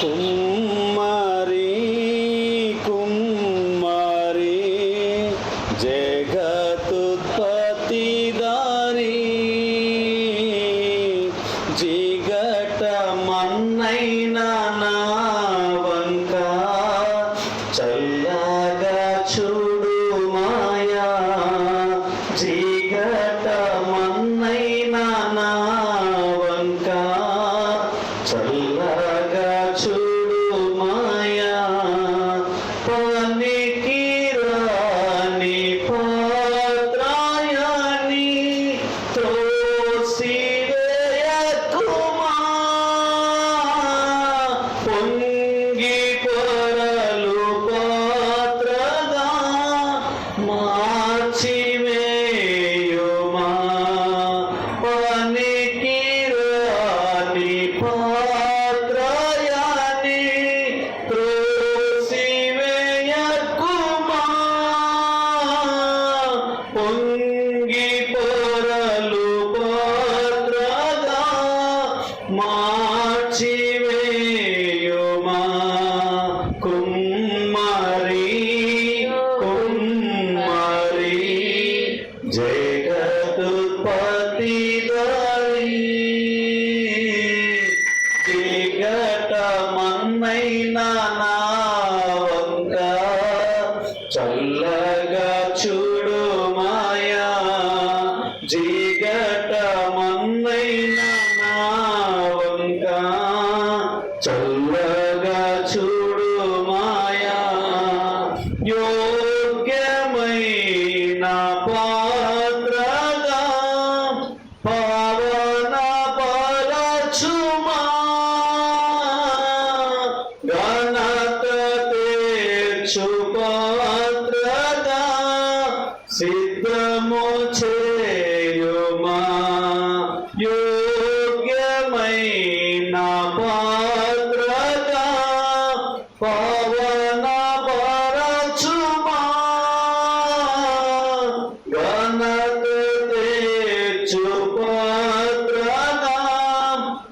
こん GE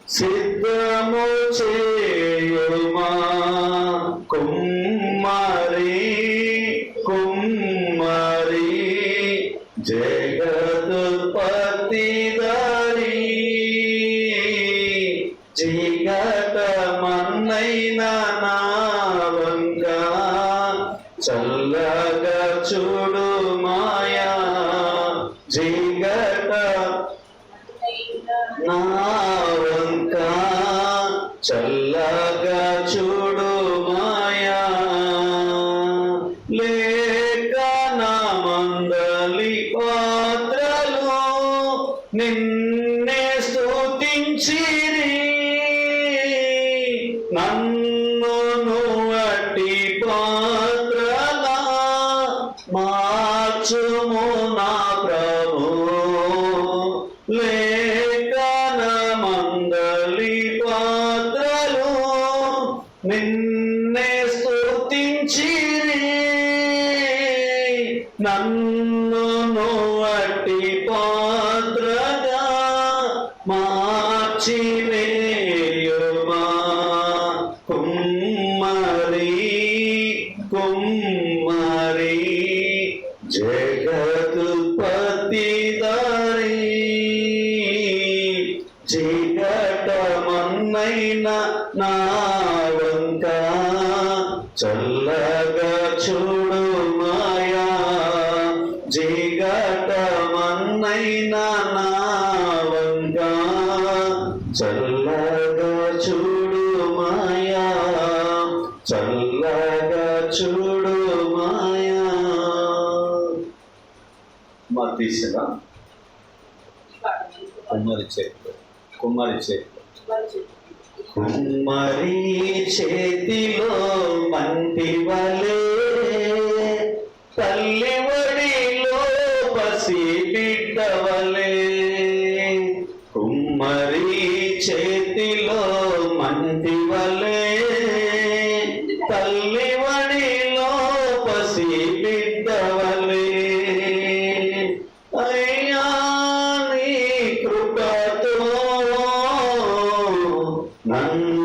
Siddha Mochi దిశగా కుమ్మరి చేతిలో. కుమ్మరి చేతిలో. కుమ్మరి చేతిలో మంటి వలే తల్లి 能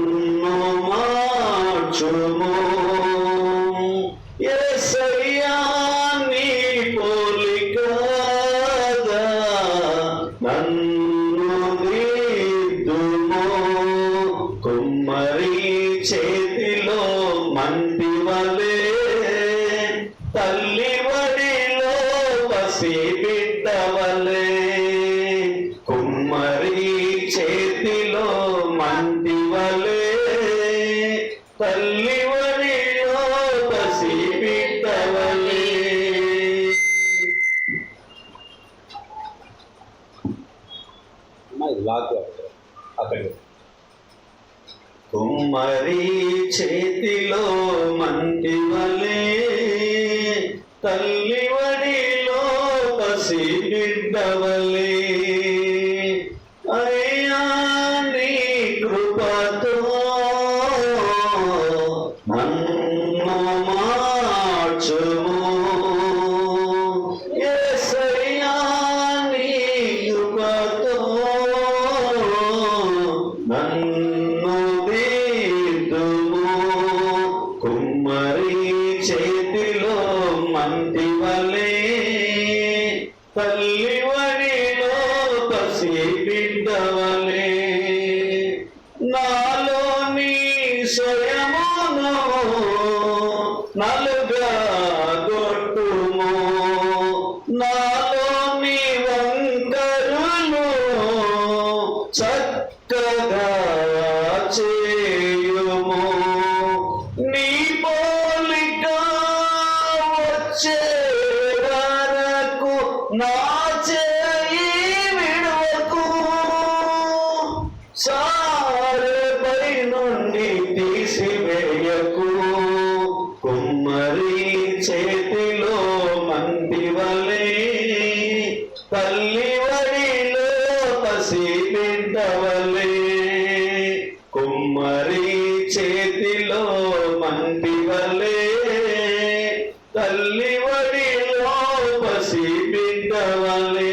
కుమ్మరి చేతిలో మంటి వలే తల్లి వడిలో పసి బిడ్డవలే అయ్యా Hallelujah. Hare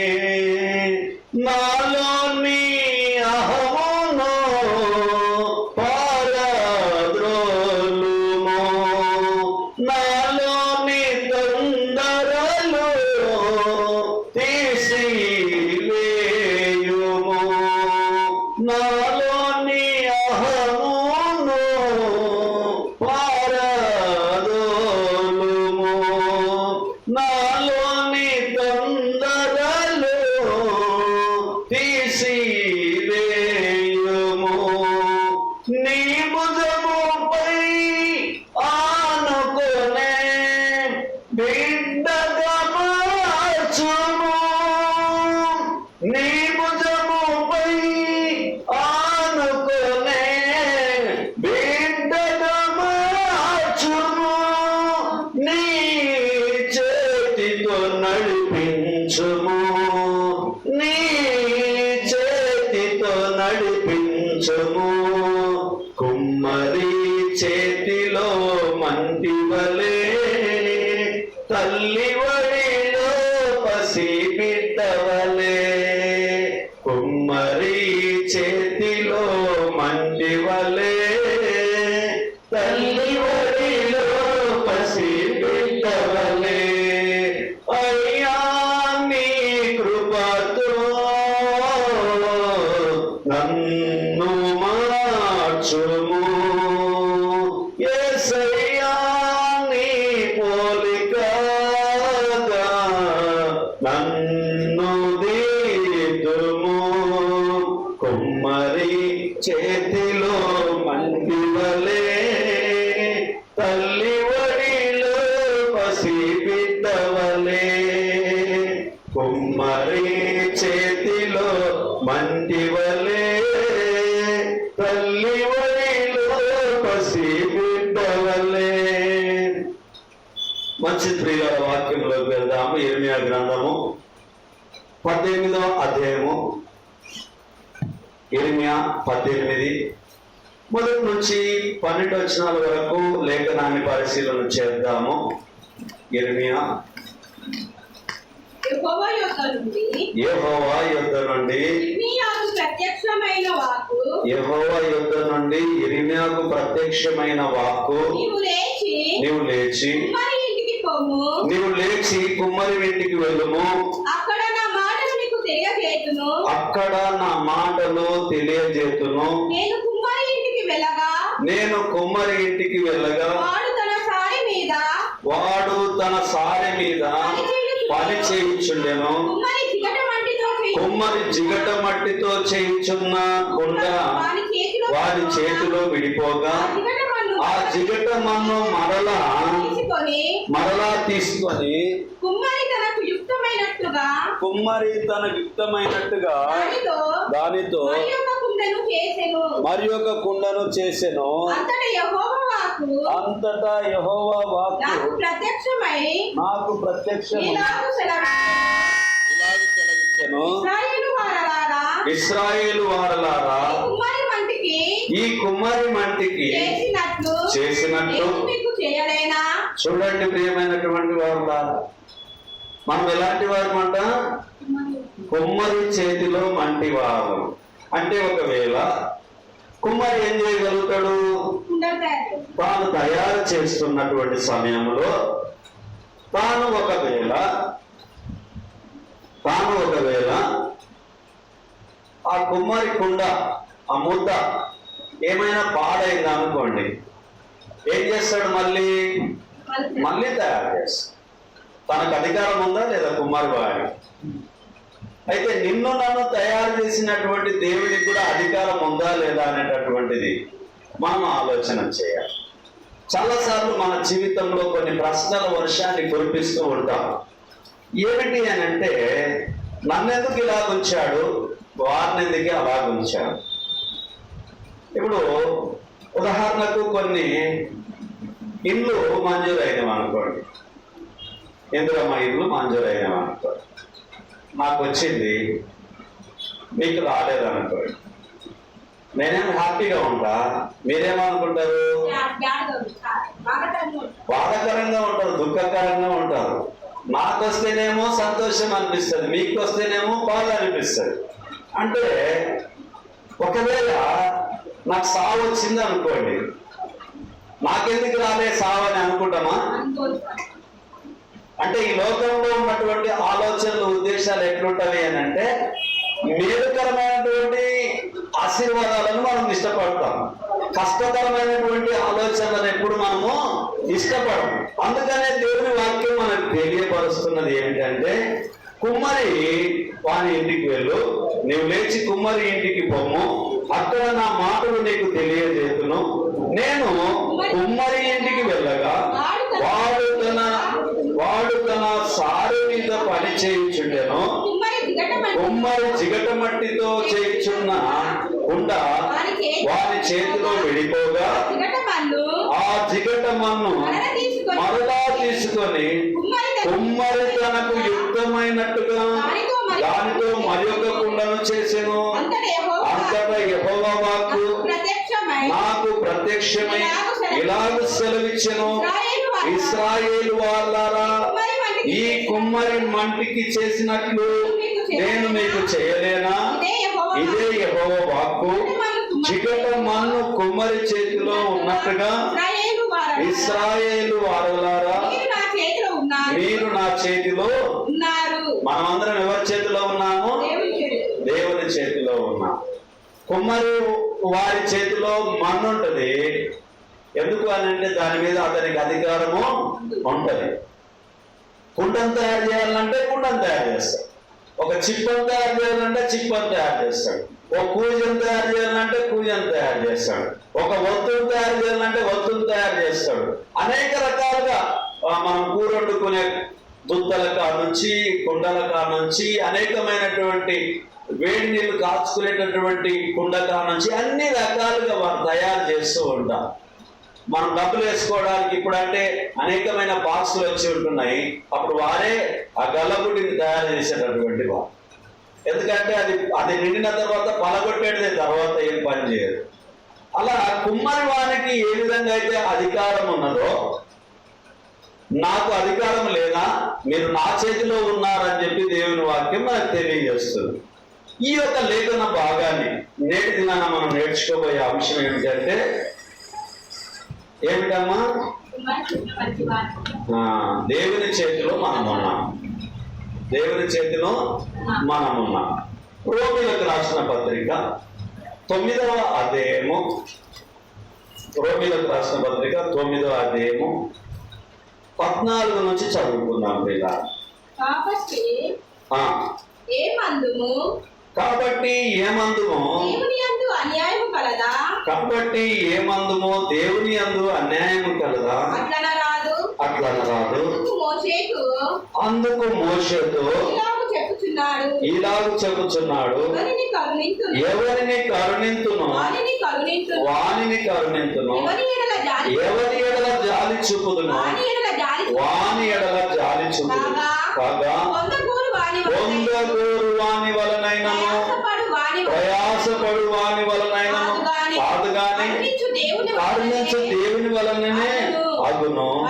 say పన్నెండు వచనాల వరకు లేఖనాన్ని పరిశీలన చేద్దాము. ఇర్మియా యెహోవా యొద్ద నుండి యెహోవా యుద్ధ నుండి ఇర్మీయాకు ప్రత్యక్షమైన వాక్కు. యెహోవా యుద్ధ నుండి ఇర్మియాకు ప్రత్యక్షమైన వాక్కు. నీవు లేచి నీవు లేచి కుమ్మరి ఇంటికి పొమ్ము నీవు లేచి కుమ్మరి ఇంటికి వెళ్ళుము. అక్కడ నా మాటలు నీకు తెలియజేతును అక్కడ నా మాటలు తెలియజేతును నేను కుమ్మరి ఇంటికి వెళ్ళగా నేను కుమ్మరి ఇంటికి వెళ్ళగా వాడు తన సారి మీద వాడు తన సారె మీద పని చేయించుండెను. కుమ్మరి జిగట మట్టితో చేయించున్న కుండ వారి చేతిలో విడిపోగా. ఆ జిగట మన్ను మరలా మరలా తీసుకొని కుమ్మరి తనకు యుక్తమైనట్టుగా కుమ్మరి తన యుక్తమైనట్టుగా దానితో కుండను చేసెను. మరి ఒక కుండను చేసెను. అంతట యెహోవా వాక్కు అంతటా యెహోవా వాక్కు నాకు ప్రత్యక్షమై నాకు ప్రత్యక్షం ఇలాగు సెలవిచ్చెను. ఇశ్రాయేలు వారలారా? ఇస్రాయేలు వారలారా? ఈ కుమ్మరి వంటికి ఈ కుమ్మరి మంటికి చేసినట్లు చేసినట్లు మీకు చేయలేనా? చూడండి ప్రియమైనటువంటి వారులారా మనం ఎలాంటి వారమంట? కుమ్మరి చేతిలో మంటి వారు అంటే ఒకవేళ కుమ్మరి ఏం చేయగలుగుతాడు? తాను తయారు చేస్తున్నటువంటి సమయంలో తాను ఒకవేళ తాను ఒకవేళ ఆ కుమ్మరి కుండ ఆ ముద్ద ఏమైనా పాడైంది అనుకోండి ఏం చేస్తాడు మళ్ళీ? మళ్ళీ తయారు చేస్తాడు. తనకు అధికారం ఉందా లేదా కుమారు వాడి అయితే నిన్ను నన్ను తయారు చేసినటువంటి దేవుడికి కూడా అధికారం ఉందా లేదా అనేటటువంటిది మనం ఆలోచన చేయాలి. చాలాసార్లు మన జీవితంలో కొన్ని ప్రశ్నల వర్షాన్ని కురిపిస్తూ ఉంటాం. ఏమిటి అని అంటే నన్నెందుకు ఇలా ఉంచాడు వారిని ఎందుకు అలా ఉంచాడు ఇప్పుడు ఉదాహరణకు కొన్ని ఇల్లు మంజూరైనవి అనుకోండి ఎందుకమ్మా ఇల్లు మంజూరైనవి అనుకోండి నాకు వచ్చింది మీకు రాలేదనుకోండి. నేనేమో హ్యాపీగా ఉంటా? మీరేమనుకుంటారు? బాధాకరంగా ఉంటారు దుఃఖకరంగా ఉంటారు. నాకు వస్తేనేమో సంతోషం అనిపిస్తుంది మీకు వస్తేనేమో బాధ అనిపిస్తుంది. అంటే ఒకవేళ నాకు సావు వచ్చింది అనుకోండి నాకెందుకు రాలే సావు అని అనుకుంటామా? అంటే ఈ లోకంలో ఉన్నటువంటి ఆలోచనలు ఉద్దేశాలు ఎట్లుంటవి అని అంటే మేలుకరమైనటువంటి ఆశీర్వాదాలను మనం ఇష్టపడతాం. కష్టకరమైనటువంటి ఆలోచనలను ఎప్పుడు మనము ఇష్టపడము. అందుకనే దేవుని వాక్యం మనకు తెలియపరుస్తున్నది ఏమిటంటే కుమ్మరి వాని ఇంటికి వెళ్ళు నీవు లేచి కుమ్మరి ఇంటికి పొమ్ము అక్కడ నా మాటలు నీకు తెలియజేతును. నేను కుమ్మరి ఇంటికి వెళ్ళగా వాడు తన వాడు తన సారు మీద పని చేయించుండెను కుమ్మరి జిగట మట్టితో చేయించున్న కుండ వారి చేతిలో విడిపోగా ఆ జిగట మన్ను మరలా తీసుకొని కుమ్మరి తనకు యుక్తమైనట్టుగా దానితో మరి ఒక కుండను చేసెను. అంతటా యెహోవా వాక్కు నాకు ప్రత్యక్షమై ఇలాగ సెలవిచ్చెను. ఇస్రాయేలు వాళ్ళారా ఈ కుమ్మరి మంటికి చేసినట్లు నేను మీకు చేయలేనా? ఇదే యెహోవ వాక్కు. చికట మన్ను కుమ్మరి చేతిలో ఉన్నట్టుగా ఇస్రాయేలు వారలారా. మీరు నా చేతిలో ఉన్నారు. మీరు నా చేతిలో ఉన్నారు. మనమందరం ఎవరి చేతిలో ఉన్నాము? దేవుని చేతిలో. దేవుని చేతిలో ఉన్నాం కుమ్మరి వారి చేతిలో మన్ను ఉంటది ఎందుకు అని అంటే దాని మీద అతనికి అధికారము ఉంటుంది. కుండను తయారు చేయాలంటే కుండను తయారు చేస్తాడు. ఒక చిప్పను తయారు చేయాలంటే చిప్పను తయారు చేస్తాడు. ఒక కూజను తయారు చేయాలంటే కూజను తయారు చేస్తాడు. ఒక ఒత్తును తయారు చేయాలంటే ఒత్తును తయారు చేస్తాడు. అనేక రకాలుగా మనం కూర వండుకునే దుద్దల కాడ నుంచి కుండల కాడ నుంచి అనేకమైనటువంటి వేడి నీళ్ళు కాచుకునేటటువంటి కుండ కాడ నుంచి అన్ని రకాలుగా వారు తయారు చేస్తూ ఉంటారు మనం డబ్బులు వేసుకోవడానికి ఇప్పుడు అంటే అనేకమైన బాక్సులు వచ్చి ఉంటున్నాయి. అప్పుడు వారే ఆ గల్లబుడ్డిని తయారు చేసేటటువంటి వారు ఎందుకంటే అది అది నిండిన తర్వాత పలగొట్టేది తర్వాత ఏం పని చేయదు. అలా కుమ్మరి వారికి ఏ విధంగా అయితే అధికారం ఉన్నదో నాకు అధికారం లేదా మీరు నా చేతిలో ఉన్నారని చెప్పి దేవుని వాక్యం మనకు తెలియజేస్తుంది. ఈ యొక్క లేఖన భాగాన్ని నేటి దినాన మనం నేర్చుకోబోయే అంశం ఏమిటంటే ఏమిటమ్మా? దేవుని చేతిలో మనం ఉన్నాం దేవుని చేతిలో మనం ఉన్నాం రోమిలకు రాసిన పత్రిక తొమ్మిదవ అధ్యాయము. రోమిలకు రాసిన పత్రిక తొమ్మిదవ అధ్యాయము. పద్నాలుగు నుంచి చదువుకుందాం పిల్ల. కాబట్టి ఏ మందుము కాబట్టి ఏమందుమో అన్యాయము కలదా? కాబట్టి ఏమందుమో దేవుని అందు అన్యాయము కలదా? అట్లన రాదు. అట్లా రాదు. అందుకు మోషేకు అందుకు మోషతో ఇలాగు చెప్పుచున్నాడు. ఇలాగు చెప్పుచున్నాడు. ఎవరిని కరుణింతును? ఎవరిని కరుణింతును? వారిని ఎవరి ఎడల జాలి చూపుదును? వాని ఎడల జాలి చూపుదును. కాగా? పొందకూరు వాని వలనైనను. వాని కాదు గాని కరుణించు దేవుని వలననే అగును.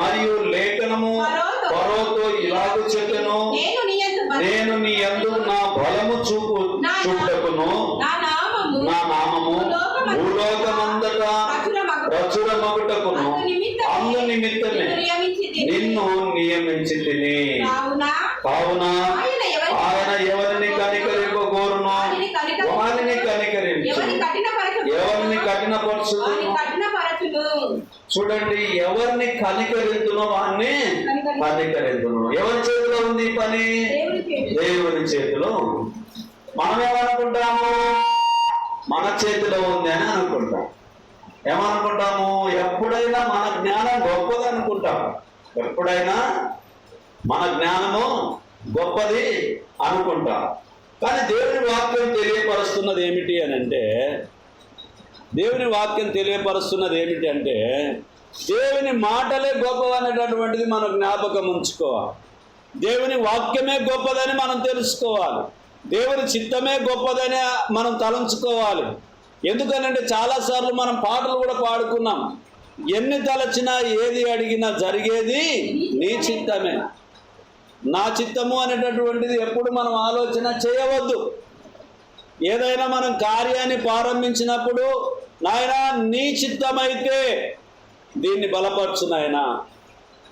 మరియు లేఖనము. పరోతో ఇలాగు చెప్పెను నేను నీ నేను నీ బలము చూపు చూపుటకును. నా నామము భూలోకమంతటా ప్రచురమగు- ప్రచురమగుటకును. అందు నిమిత్తమే అందు నిమిత్తమే నిన్ను నియమించితిని. నిన్ను నియమించి తిని. కావున కావున ఆయన ఎవరి- ఆయన ఎవరిని కనికరింపగోరును వారిని కనికరించును. వారిని కనికరించు ఎవరిని కఠినపరచును. ఎవరిని వారిని కఠినపరచును కఠినపరచును. చూడండి ఎవరిని కనికరించునో వారిని కనికరించును ఎవరి చేతిలో ఉంది పని? దేవుని చేతిలో. మనం ఏమనుకుంటాము మన చేతిలో ఉంది అని అనుకుంటాం. ఏమనుకుంటాము? ఎప్పుడైనా మన జ్ఞానం గొప్పది అనుకుంటాం. ఎప్పుడైనా మన జ్ఞానము గొప్పది అనుకుంటాం. కానీ దేవుని వాక్యం తెలియపరుస్తున్నది ఏమిటి అని అంటే దేవుని వాక్యం తెలియపరుస్తున్నది ఏమిటంటే దేవుని మాటలే గొప్పవనేటటువంటిది మనం జ్ఞాపకం ఉంచుకోవాలి. దేవుని వాక్యమే గొప్పదని మనం తెలుసుకోవాలి. దేవుని చిత్తమే గొప్పదని మనం తలంచుకోవాలి. ఎందుకనంటే చాలాసార్లు మనం పాటలు కూడా పాడుకున్నాం. ఎన్ని తలచినా ఏది అడిగినా జరిగేది నీ చిత్తమే. నా చిత్తము అనేటటువంటిది ఎప్పుడు మనం ఆలోచన చేయవద్దు. ఏదైనా మనం కార్యాన్ని ప్రారంభించినప్పుడు నాయన నీ చిత్తమైతే దీన్ని బలపరచు నాయన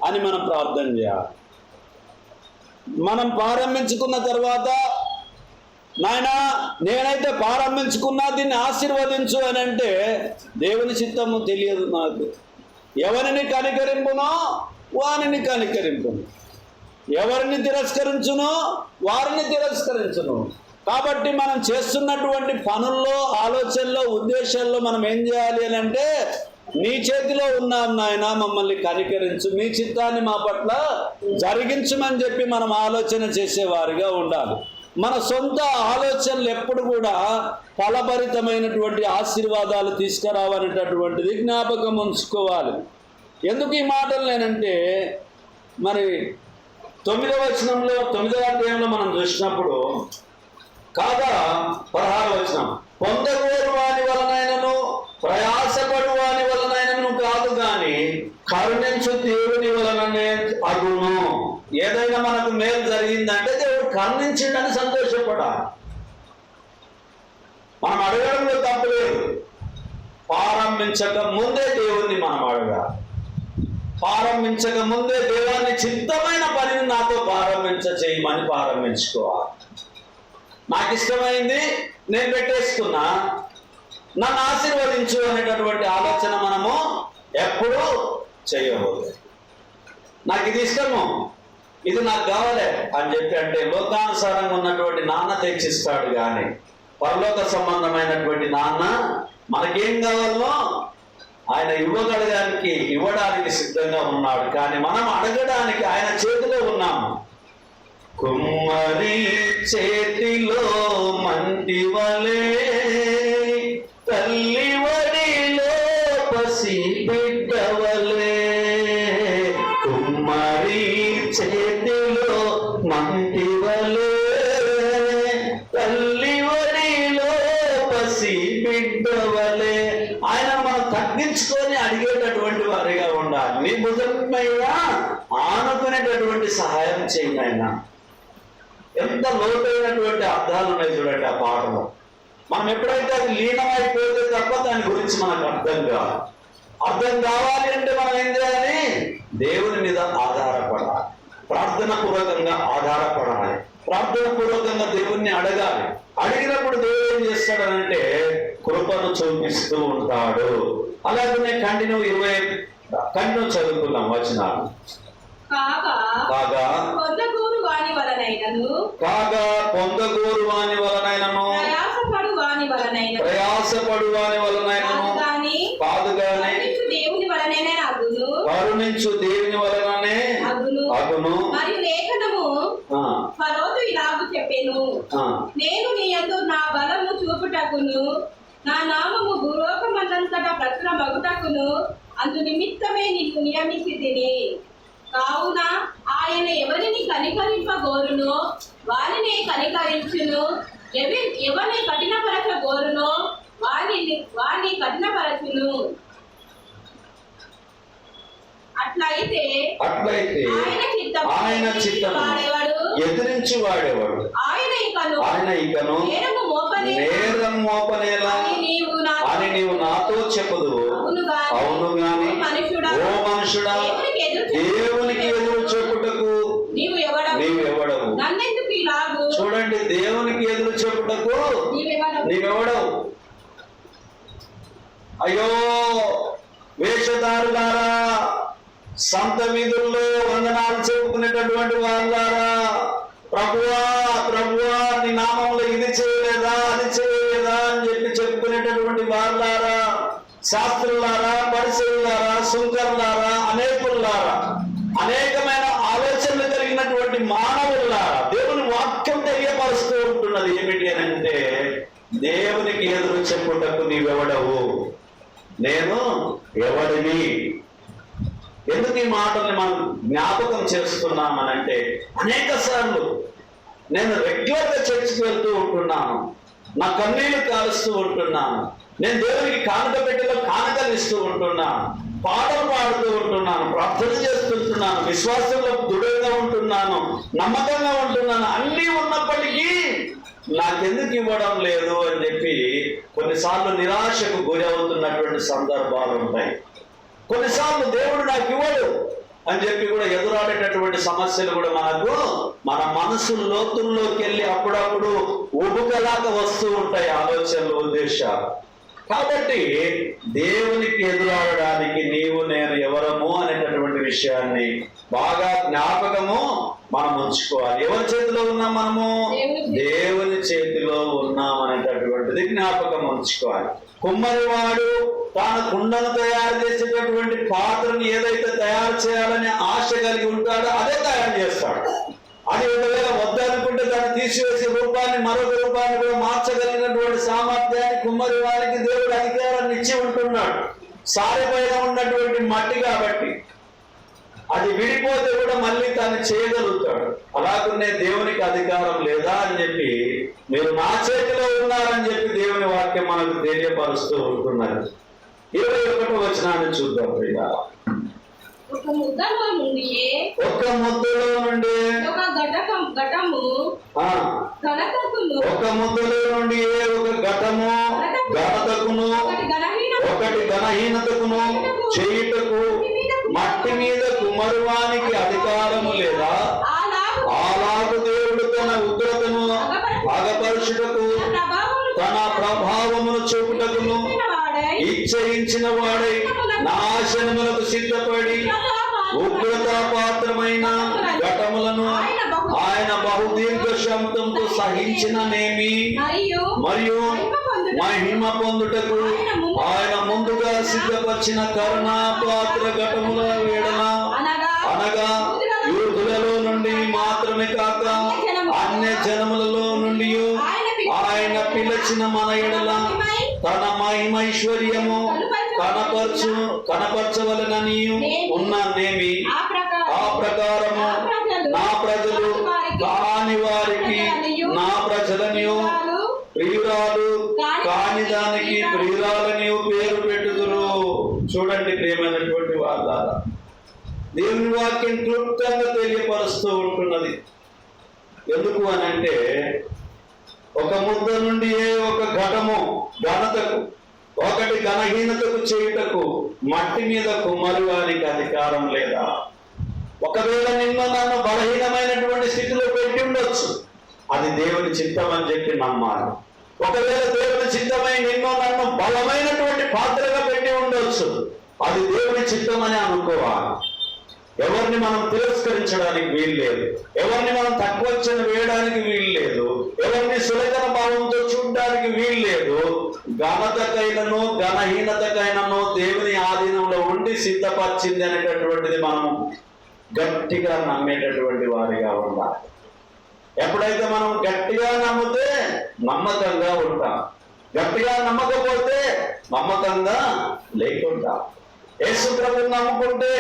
అని మనం ప్రార్థన చేయాలి. మనం ప్రారంభించుకున్న తర్వాత నాయనా నేనైతే ప్రారంభించుకున్నా దీన్ని ఆశీర్వదించు అని అంటే దేవుని చిత్తము తెలియదు నాకు. ఎవరిని కనికరింపునో వానిని కనికరింపును. ఎవరిని తిరస్కరించునో వారిని తిరస్కరించును. కాబట్టి మనం చేస్తున్నటువంటి పనుల్లో ఆలోచనలో ఉద్దేశాల్లో మనం ఏం చేయాలి అని అంటే నీ చేతిలో ఉన్నాం నాయన మమ్మల్ని కనికరించు. మీ చిత్తాన్ని మా పట్ల జరిగించమని చెప్పి మనం ఆలోచన చేసేవారిగా ఉండాలి. మన సొంత ఆలోచనలు ఎప్పుడు కూడా ఫలభరితమైనటువంటి ఆశీర్వాదాలు తీసుకురావనేటటువంటిది జ్ఞాపకం ఉంచుకోవాలి. ఎందుకు ఈ మాటలు నేనంటే మరి తొమ్మిదవ వచనంలో తొమ్మిదవ అధ్యాయంలో మనం చూసినప్పుడు కాగా పదహారు వచ్చిన పొందగోరు వాని వలనైనను ప్రయాసపడు వాని వలనైనను కాదు గాని కరుణించు దేవుని వలననే అగును. ఏదైనా మనకు మేలు జరిగిందంటే దేవుడు కరుణించిండని సంతోషపడాలి. మనం అడగడంలో తప్పలేదు ప్రారంభించక ముందే దేవుణ్ణి మనం అడగాలి. ప్రారంభించక ముందే దేవాన్ని చిత్తమైన పనిని నాతో ప్రారంభించ చేయమని ప్రారంభించుకోవాలి. నాకు ఇష్టమైంది నేను పెట్టేసుకున్నా. నన్ను ఆశీర్వదించు అనేటటువంటి ఆలోచన మనము ఎప్పుడూ చేయకూడదు. నాకు ఇది ఇష్టము ఇది నాకు కావాలి అని చెప్పి అంటే లోకానుసారంగా ఉన్నటువంటి నాన్న తెచ్చిస్తాడు కానీ పరలోక సంబంధమైనటువంటి నాన్న మనకేం కావాలో ఆయన ఇవ్వగలగానికి ఇవ్వడానికి సిద్ధంగా ఉన్నాడు. కానీ మనం అడగడానికి ఆయన చేతిలో ఉన్నాము. కుమ్మరి చేతిలో మంటి వలే తల్లి వడిలో పసి బిడ్డవలే కుమ్మరి చేతిలో మంటి వలే తల్లి వడిలో పసి బిడ్డవలే ఆయన మనం తగ్గించుకొని అడిగేటటువంటి వారిగా ఉండాలి. మీ భుజం మీద ఆనుకునేటటువంటి సహాయం చేయండి ఆయన. ఎంత లోతైనటువంటి అర్థాలు ఉన్నాయి చూడండి ఆ పాటలో మనం ఎప్పుడైతే అది లీనమైపోతే తప్ప దాని గురించి మనకు అర్థం కాదు. అర్థం కావాలి అంటే మనం ఏం చేయాలి? దేవుని మీద ఆధారపడాలి. ప్రార్థన పూర్వకంగా ఆధారపడాలి. ప్రార్థన పూర్వకంగా దేవుణ్ణి అడగాలి. అడిగినప్పుడు దేవుడు ఏం చేస్తాడనంటే కృపను చూపిస్తూ ఉంటాడు. అలాగనే కంటిన్యూ ఇరవై కంటిన్యూ చదువుకున్నాం వచనాలు. కాగా పొందకూరు వాని వలనైనను. కాగా పొందగోరు వాని వలనైనను. ప్రయాసపడు వాని వలనైనను. ప్రయాసపడు వాని వలనైనను. కాదు గాని కాదు గాని దేవుని వలననే అగును కరుణించు దేవుని వలననే అగును అగును మరియు లేఖనము ఆ, ఫరోతు ఇలాగ ఆ, నేను నీ యందు నా బలము చూపుటకును నా నామము భూలోకమందంతటా ప్రచుర మగుటకును అందు నిమిత్తమే నిన్ను నియమించి తిని కావున ఆయన ఎవరిని కనికరింపగోరునో వారిని కనికరించును. ఎవి ఎవరిని కఠినపరచగోరునో వారిని వారిని కఠినపరచును. అట్లయితే అట్లయితే ఆయన వాడెవడు? ఎదిరించి వాడేవాడు? ఆయన ఇకను ఆయన ఇకను నేరం మోపనేలా? అని నీవు నాతో చెప్పదు అవును గాని ఓ మనుషుడా ఓ మనుషుడా దేవునికి ఎదురు దేవునికి ఎదురు చెప్పుటకు నీవు ఎవడవు నీవు ఎవడవు నన్నెందుకు ఇలాగు చూడండి దేవునికి ఎదురు చెప్పుటకు నీవెవడవు? అయ్యో వేషధారులారా సంత వీధుల్లో వందనాలు చెప్పుకునేటటువంటి వాళ్ళారా ప్రభువా ప్రభువా నీ నామంలో ఇది చేయలేదా అది చేయలేదా అని చెప్పి చెప్పుకునేటటువంటి వాళ్ళారా శాస్త్రులారా పరిశీలారా సుంకర్లారా అనేకుల్లారా అనేకమైన ఆలోచనలు కలిగినటువంటి మానవులారా దేవుని వాక్యం తెలియపరుస్తూ ఉంటున్నది ఏమిటి అని అంటే దేవునికి ఎదురు చెప్పుటకు నీవెవడవు? నేను ఎవడిని? ఎందుకు ఈ మాటల్ని మనం జ్ఞాపకం చేస్తున్నామనంటే అనేక సార్లు నేను రెగ్యులర్గా చర్చికి వెళ్తూ ఉంటున్నాను. నా కన్నీళ్ళు కాలుస్తూ ఉంటున్నాను. నేను దేవునికి కానుక పెట్టిలో కానుకలు ఇస్తూ ఉంటున్నాను. పాటలు పాడుతూ ఉంటున్నాను. ప్రార్థన చేస్తుంటున్నాను విశ్వాసంలో దృఢంగా ఉంటున్నాను. నమ్మకంగా ఉంటున్నాను. అన్నీ ఉన్నప్పటికీ నాకెందుకు ఇవ్వడం లేదు అని చెప్పి కొన్నిసార్లు నిరాశకు గురి అవుతున్నటువంటి సందర్భాలు ఉంటాయి. కొన్నిసార్లు దేవుడు నాకు ఇవ్వడు అని చెప్పి కూడా ఎదురాడేటటువంటి సమస్యలు కూడా మనకు మన మనసు లోతుల్లోకి వెళ్ళి అప్పుడప్పుడు ఉబుకలాగా వస్తూ ఉంటాయి ఆలోచనలు ఉద్దేశాలు. కాబట్టి దేవునికి ఎదురాడడానికి నీవు నేను ఎవరము అనేటటువంటి విషయాన్ని బాగా జ్ఞాపకము మనం ఉంచుకోవాలి. ఎవరి చేతిలో ఉన్నాం మనము? దేవుని చేతిలో. ఉన్నాం అనేటటువంటిది జ్ఞాపకం ఉంచుకోవాలి. కుమ్మరివాడు తాను కుండను తయారు చేసేటటువంటి పాత్రను ఏదైతే తయారు చేయాలనే ఆశ కలిగి ఉంటాడో అదే తయారు చేస్తాడు. అది ఒకవేళ వద్దనుకుంటే దాన్ని తీసివేసే రూపాన్ని మరొక రూపాన్ని కూడా మార్చగలిగినటువంటి సామర్థ్యాన్ని కుమ్మరి వారికి దేవుడు అధికారాన్ని ఇచ్చి ఉంటున్నాడు. సారి పైన ఉన్నటువంటి మట్టి కాబట్టి అది విడిపోతే కూడా మళ్ళీ తాను చేయగలుగుతాడు. అలాగనే దేవునికి అధికారం లేదా అని చెప్పి మీరు నా చేతిలో ఉన్నారని చెప్పి దేవుని వాక్యం మనకు తెలియపరుస్తూ ఉంటున్నారు ఇరవై ఒకటి వచనాన్ని చూద్దాం ప్రియ. ఒక ముద్దలో నుండి ఒక్క ముద్దలో నుండి ఒక ఘటకం ఘటము ఘనతకును ఒక ముద్దలో నుండి ఒక ఘటము ఘనతకును ఒకటి ఘనహీన ఒకటి ఘనహీనతకును చేయుటకు మట్టి మీద కుమరువానికి అధికారము లేదా? అలాగు దేవుడు తన ఉగ్రతను అగపరుచుటకు తన ప్రభావమును చూపుటకును ఇచ్చయించిన వాడై శబ్దంతో సహించిన నేమి మరియు మహిమ పొందుటకు ఆయన ముందుగా సిద్ధపరిచిన కరుణా పాత్ర ఘటముల వేడన అనగా యూదులలో నుండి మాత్రమే కాక అన్య జనములలో నుండి ఆయన పిలిచిన మన ఎడల తన మహిమైశ్వర్యము కనపరచు కనపరచవలనని ఉన్న నేమి. ఆ ప్రకారం ఆ ప్రకారము నా ప్రజలు కాని వారికి నా ప్రజలను ప్రియురాలు కాని దానికి ప్రియురాలని పేరు పెట్టుదురు చూడండి ప్రేమైనటువంటి వాళ్ళ దేవుని వాక్యం క్లుప్తంగా తెలియపరుస్తూ ఉంటున్నది. ఎందుకు అని అంటే ఒక ముద్ద నుండి ఏ ఒక ఘటము ఘనతకు ఒకటి ఘనహీనతకు చేయుటకు మట్టి మీద కుమ్మరి వారికి అధికారం లేదా? ఒకవేళ నిన్న నన్ను బలహీనమైనటువంటి స్థితిలో పెట్టి ఉండొచ్చు. అది దేవుని చిత్తం అని చెప్పి నమ్మాలి. ఒకవేళ దేవుని చిత్తమై నిన్ను నన్ను బలమైనటువంటి పాత్రగా పెట్టి ఉండొచ్చు. అది దేవుని చిత్తం అని అనుకోవాలి. ఎవరిని మనం తిరస్కరించడానికి వీలు లేదు. ఎవరిని మనం తక్కువ వేయడానికి వీలు లేదు. ఎవరిని సులకన భావంతో చూడడానికి వీలు లేదు. ఘనతకైనను ఘనహీనతకైనను దేవుని ఆధీనంలో ఉండి సిద్ధపరిచింది అనేటటువంటిది మనం గట్టిగా నమ్మేటటువంటి వారిగా ఉండాలి. ఎప్పుడైతే మనం గట్టిగా నమ్మితే నమ్మకంగా ఉంటాం. గట్టిగా నమ్మకపోతే నమ్మకంగా లేకుండా యేసు ప్రభుని నమ్ముకుంటే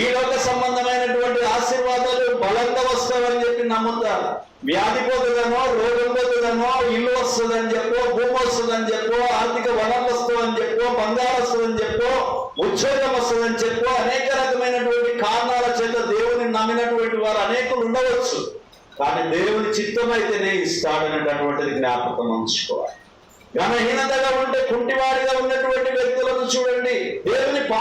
ఈ లోక సంబంధమైనటువంటి ఆశీర్వాదాలు బలంగా వస్తావని చెప్పి నమ్ముతారు. వ్యాధి పోతుందనో రోగం పోతుందనో ఇల్లు వస్తుందని చెప్పో భూమి వస్తుందని చెప్పో ఆర్థిక వనం వస్తుందని చెప్పో బంగారం వస్తుందని చెప్పో ఉద్యోగం వస్తుందని చెప్పో అనేక రకమైనటువంటి కారణాల చేత దేవుని నమ్మినటువంటి వారు అనేకులు ఉండవచ్చు. కానీ దేవుని చిత్తమైతేనే ఇస్తాడనేటటువంటిది జ్ఞాపకం ఉంచుకోవాలి. గణహీనతగా ఉంటే కుంటివాడిగా ఉన్నటువంటి వ్యక్తులను చూడండి. దేవుని పా